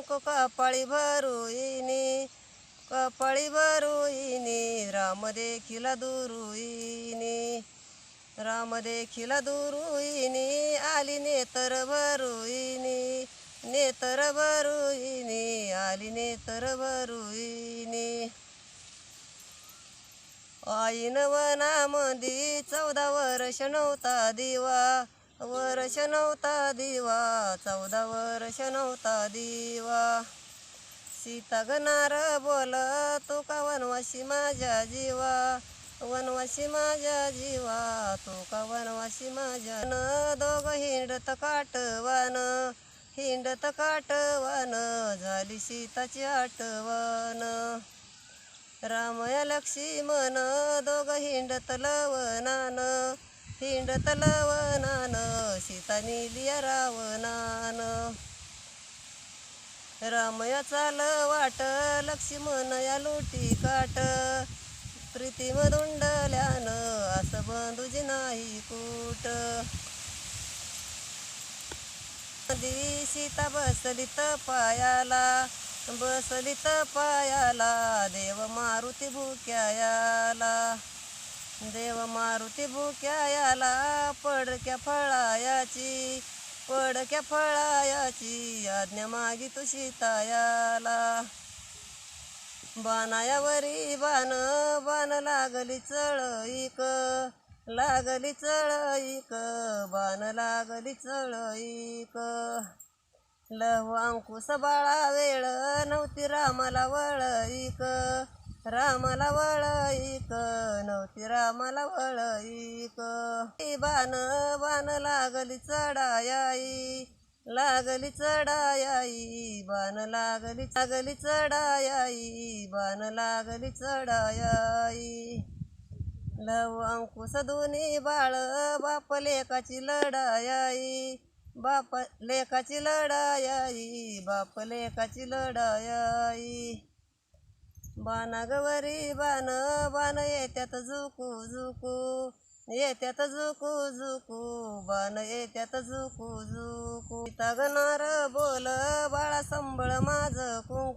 कपाळी भरुईनी कपाळी भरुईनी राम देखील दुरुईनी राम देखील दुरुईनी आली नेतर भरुईनी नेतर भरुईनी आली नेतर भरुईनी. आईन वनामंदी चौदा वर्ष नव्हता दिवा वर्ष नव्हता दिवा चौदा वर्ष नव्हता दिवा. सीता गणार बोल तो का वनवासी माझ्या जीवा? वनवासी माझ्या जीवा तो का वनवासी माझ्या न दोघ हिंडत काटवान हिंडत काटवान झाली सीताची आठवण. रामया मन दोघ हिंडत लवनान हिंडत लवनान सीता निलिया रावणान रामया चाल वाट लक्ष्मण या लोटी काट. प्रीतीम दुंडल्यान असं बंधुजी नाही कूट. दी सीता बसलीत पायाला बसलीत पायाला देव मारुती भुक्यायाला. देव मारुती भुक्यायाला पडक्या फळायाची पडक्या फळायाची आज्ञा मागी तुशी तायाला बाणायावरी बाण बाण लागली चळईक लागली चळईक बाण लागली चळईक लहू अंकुश बाळा वेळ नव्हती रामाला वळईक रामाला वळईक नव्हती रामाला वळईक बाण बाण लागली चढायाई लागली चढायाई बाण लागली लागली चढायाई बाण लागली चढायाई. लव अंकुश दोन्ही बाळ बाप लेकाची लढायाई बाप लेकाची लढायाई बाप लेकाची लढायाई. बाणागवरी बाण बाण येत्यात झुकू झुकू. येत्यात झुकू झुकू. बाण येत्यात झुकू झुकू. तगणार बोल बाळा संबळ माझ कुंकू.